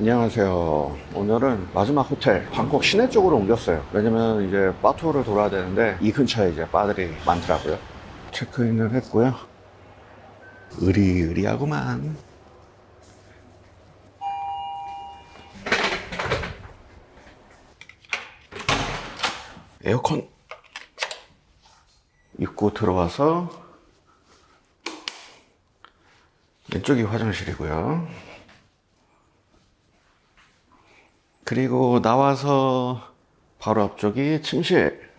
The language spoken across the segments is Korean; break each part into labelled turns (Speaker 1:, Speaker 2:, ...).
Speaker 1: 안녕하세요. 오늘은 마지막 호텔 방콕 시내 쪽으로 옮겼어요. 왜냐면 이제 바 투어를 돌아야 되는데 이 근처에 이제 바들이 많더라고요. 체크인을 했고요. 의리의리하구만. 에어컨 입고 들어와서 왼쪽이 화장실이고요. 그리고 나와서 바로 앞쪽이 침실.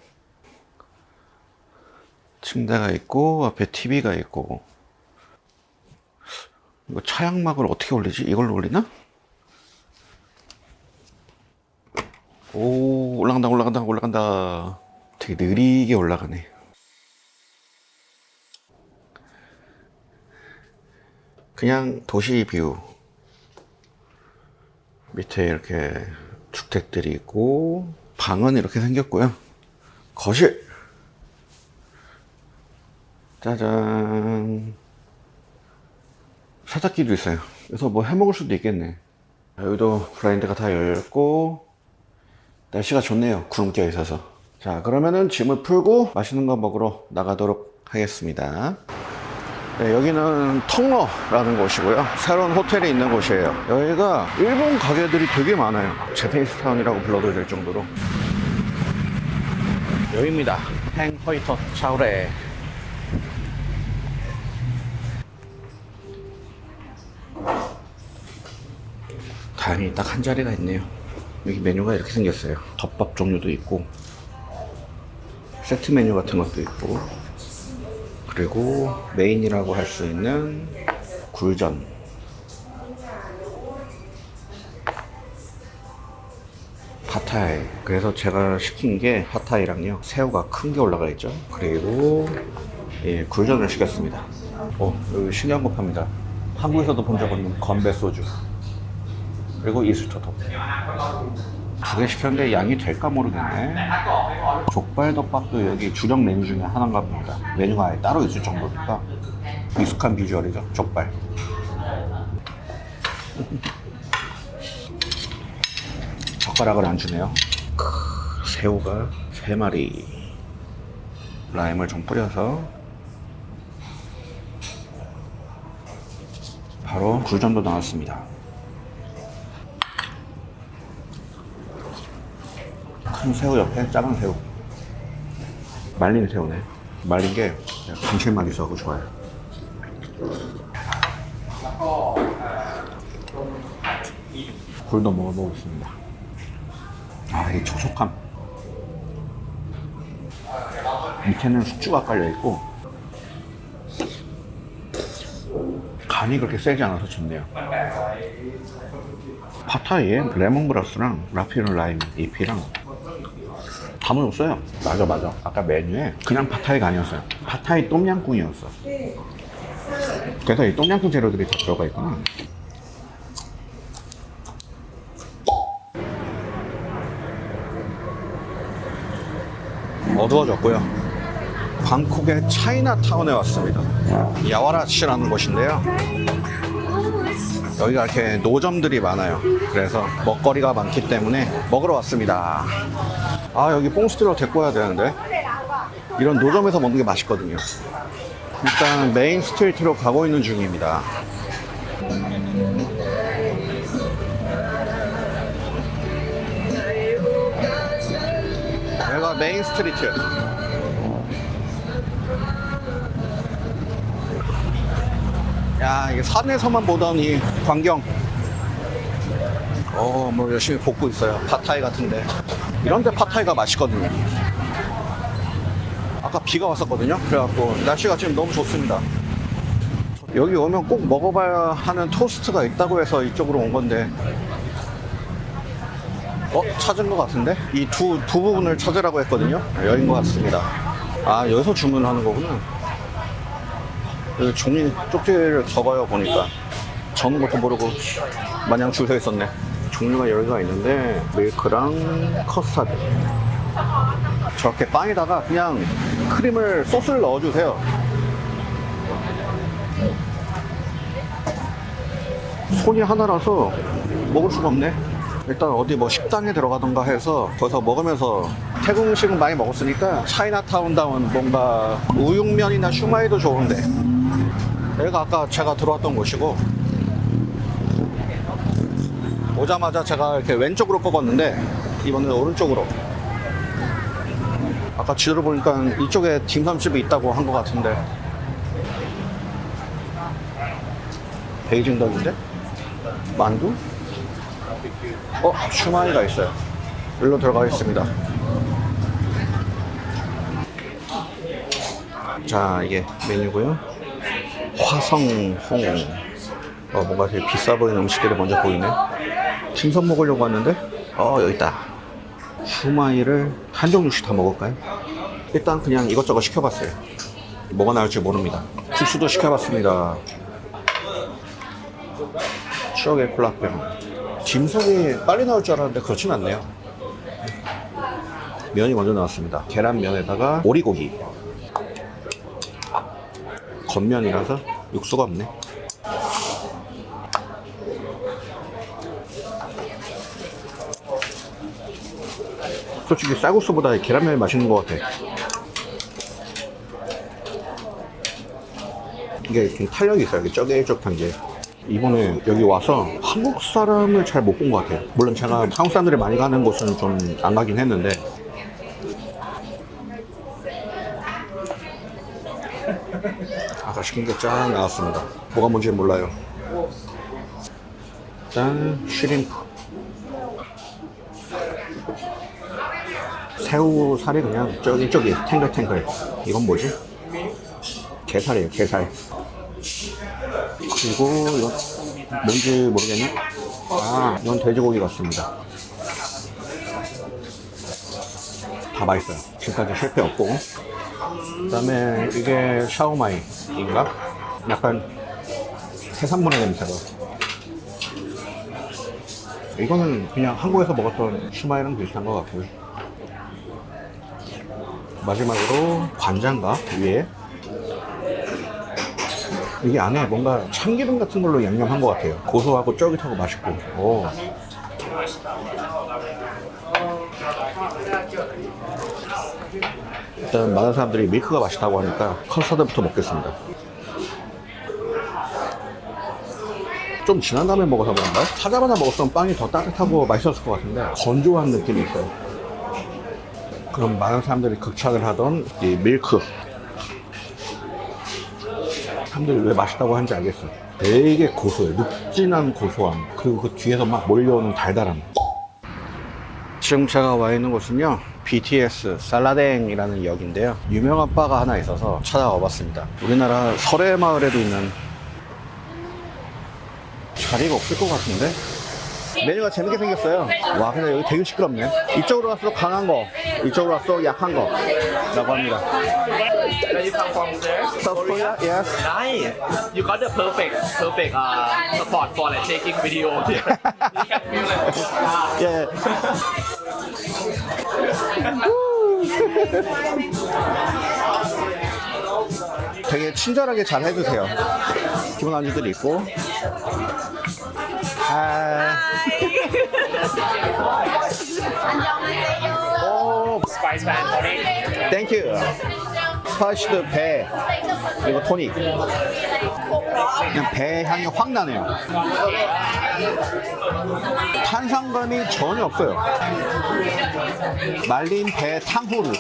Speaker 1: 침대가 있고 앞에 TV가 있고 이거 차양막을 어떻게 올리지? 이걸로 올리나? 오 올라간다 올라간다 올라간다 되게 느리게 올라가네 그냥 도시 뷰 밑에 이렇게 주택들이 있고 방은 이렇게 생겼고요 거실 짜잔 세탁기도 있어요 그래서 뭐 해먹을 수도 있겠네 여기도 블라인드가 다 열렸고 날씨가 좋네요. 구름 껴 있어서. 자, 그러면은 짐을 풀고 맛있는 거 먹으러 나가도록 하겠습니다. 네, 여기는 텅러라는 곳이고요. 새로운 호텔이 있는 곳이에요. 여기가 일본 가게들이 되게 많아요. 제페이스타운이라고 불러도 될 정도로. 여기입니다. 행허이터 차오레. 다행히 딱 한 자리가 있네요. 여기 메뉴가 이렇게 생겼어요. 덮밥 종류도 있고, 세트 메뉴 같은 것도 있고, 그리고 메인이라고 할 수 있는 굴전. 팟타이. 그래서 제가 시킨 게 팟타이랑요, 새우가 큰 게 올라가 있죠. 그리고 예, 굴전을 시켰습니다. 어, 여기 신기한 거 팝니다. 한국에서도 본 적 없는 건배 소주. 그리고 이슬토토. 두개 시켰는데 양이 될까 모르겠네. 족발덮밥도 여기 주력 메뉴 중에 하나인가 봅니다. 메뉴가 아예 따로 있을 정도니까 익숙한 비주얼이죠. 족발. 젓가락을 안 주네요. 크, 새우가 세 마리. 라임을 좀 뿌려서 바로 굴전도 나왔습니다. 큰 새우 옆에 작은 새우. 말린 새우네. 말린 게 감칠맛 있어서 좋아요. 굴도 먹어보겠습니다. 아 이 촉촉함. 밑에는 숙주가 깔려있고 간이 그렇게 세지 않아서 좋네요. 파타이에 레몬그라스랑 라피르 라임 잎이랑 담을 없어요. 맞아, 맞아. 아까 메뉴에 그냥 팟타이가 아니었어요. 팟타이 똠양꿍이었어. 그래서 이 똠양꿍 재료들이 다 들어가 있구나. 어두워졌고요. 방콕의 차이나타운에 왔습니다. 야와라치라는 곳인데요. 여기가 이렇게 노점들이 많아요. 그래서 먹거리가 많기 때문에 먹으러 왔습니다. 아, 여기 뽕스트로 데리고 와야 되는데. 이런 노점에서 먹는 게 맛있거든요. 일단 메인 스트리트로 가고 있는 중입니다. 여기가 메인 스트리트. 야, 이게 산에서만 보던 이 광경. 어, 뭐 열심히 볶고 있어요. 팟타이 같은데. 이런데 팟타이가 맛있거든요. 아까 비가 왔었거든요. 그래갖고 날씨가 지금 너무 좋습니다. 여기 오면 꼭 먹어봐야 하는 토스트가 있다고 해서 이쪽으로 온 건데. 어? 찾은 것 같은데? 이 두, 두 부분을 찾으라고 했거든요. 여긴 것 같습니다. 아, 여기서 주문하는 거구나. 그 종이 쪽지를 적어요 보니까 적는 것도 모르고 마냥 줄 서 있었네 종류가 여러 개가 있는데 밀크랑 커스타드. 저렇게 빵에다가 그냥 크림을 소스를 넣어주세요. 손이 하나라서 먹을 수가 없네. 일단 어디 뭐 식당에 들어가던가 해서 거기서 먹으면서 태국 음식은 많이 먹었으니까 차이나타운 다운 뭔가 우육면이나 슈마이도 좋은데. 여기가 아까 제가 들어왔던 곳이고 오자마자 제가 이렇게 왼쪽으로 뽑았는데 이번에는 오른쪽으로 아까 지도를 보니까 이쪽에 딤섬집이 있다고 한 것 같은데 베이징 덕인데? 만두? 어? 슈마이가 있어요 일로 들어가겠습니다 자 이게 메뉴고요 화성홍 어, 뭔가 되게 비싸 보이는 음식들이 먼저 보이네 딤섬 먹으려고 왔는데? 어 여기 있다. 슈마이를 한 종류씩 다 먹을까요? 일단 그냥 이것저것 시켜봤어요. 뭐가 나올지 모릅니다. 국수도 시켜봤습니다. 추억의 콜라병. 딤섬이 빨리 나올 줄 알았는데 그렇진 않네요. 면이 먼저 나왔습니다. 계란면에다가 오리고기. 겉면이라서 육수가 없네 솔직히 쌀국수보다 계란면이 맛있는 것 같아. 이게 좀 탄력이 있어요. 이게 쩌개적한 게. 이번에 여기 와서 한국 사람을 잘 못 본 것 같아요. 물론 제가 한국 사람들이 많이 가는 곳은 좀 안 가긴 했는데. 아까 시킨 게쫙 나왔습니다. 뭐가 뭔지 몰라요. 짠 쉬림프 새우 살이 그냥 쫄깃쫄깃 탱글탱글. 이건 뭐지? 게살이에요 게살. 그리고 이건 뭔지 모르겠네. 아 이건 돼지고기 같습니다. 다 맛있어요. 지금까지 실패 없고. 그 다음에 이게 샤오마이인가? 약간 해산물의 냄새가. 이거는 그냥 한국에서 먹었던 슈마이랑 비슷한 것 같고요 마지막으로 관장가 위에. 이게 안에 뭔가 참기름 같은 걸로 양념한 것 같아요. 고소하고 쫄깃하고 맛있고. 오. 일단 많은 사람들이 밀크가 맛있다고 하니까 커스터드부터 먹겠습니다. 좀 지난 다음에 먹어서 그런가? 찾아보다 먹었으면 빵이 더 따뜻하고 맛있었을 것 같은데 건조한 느낌이 있어요 그럼 많은 사람들이 극찬을 하던 이 밀크. 사람들이 왜 맛있다고 하는지 알겠어 되게 고소해 눅진한 고소함. 그리고 그 뒤에서 막 몰려오는 달달함. 지금 제가 와 있는 곳은요 BTS 살라댕이라는 역인데요. 유명한 바가 하나 있어서 찾아와 봤습니다. 우리나라 설해마을에도 있는 자리가 없을 것 같은데 메뉴가 재밌게 생겼어요 와 근데 여기 되게 시끄럽네 이쪽으로 갈수록 강한 거 이쪽으로 갈수록 약한 거 라고 합니다
Speaker 2: Where you come from, sir?
Speaker 1: South Korea? Yes
Speaker 2: Nice. You got the perfect, perfect uh, support for like taking video here. you can feel it. Ah,
Speaker 1: 예. 되게 친절하게 잘 해주세요. 기본 안주들이 있고. 아, 오,
Speaker 2: Spice pan tonic.
Speaker 1: 땡큐. 스파이시드 배, 그리고 토닉. 그냥 배 향이 확 나네요. 탄산감이 전혀 없어요. 말린 배 탕후루.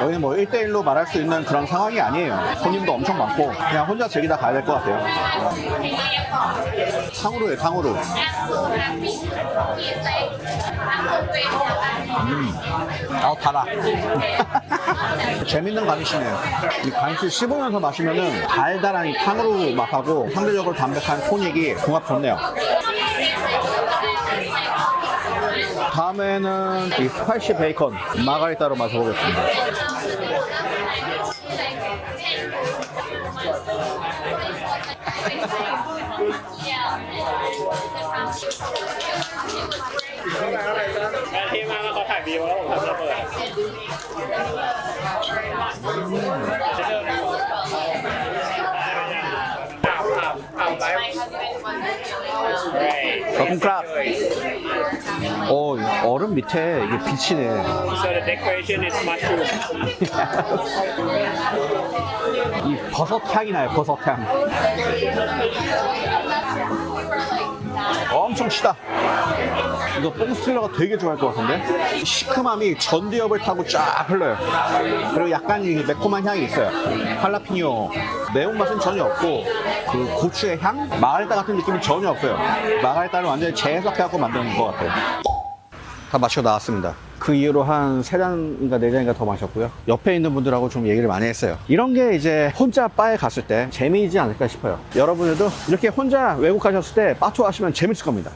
Speaker 1: 여기는 뭐 1대1로 말할 수 있는 그런 상황이 아니에요. 손님도 엄청 많고, 그냥 혼자 즐기다 가야 될 것 같아요. 탕후루예요, 탕후루. 아, 달아. 재밌는 간이시네요. 이 간식 씹으면서 마시면은 달달한 이 탕후루 맛하고 상대적으로 담백한 토닉이 궁합 좋네요. 다음에는 이 스파이시 베이컨 마가리따로 마셔보겠습니다. 콩크랍. 어, 얼음 밑에 이게 비치네.
Speaker 3: So the decoration is mushroom.
Speaker 1: 이 버섯 향이 나요, 버섯 향. 엄청 시다. 이거 뽕스틸러가 되게 좋아할 것 같은데? 시큼함이 전두엽을 타고 쫙 흘러요. 그리고 약간 이 매콤한 향이 있어요. 할라피뇨. 매운맛은 전혀 없고, 그 고추의 향? 마가리타 같은 느낌이 전혀 없어요. 마가리타를 완전히 재해석해갖고 만든 것 같아요. 다 마시고 나왔습니다. 그 이후로 한 세 잔인가 네 잔인가 더 마셨고요. 옆에 있는 분들하고 좀 얘기를 많이 했어요. 이런 게 이제 혼자 바에 갔을 때 재미이지 않을까 싶어요. 여러분들도 이렇게 혼자 외국 가셨을 때 바 투어 하시면 재밌을 겁니다.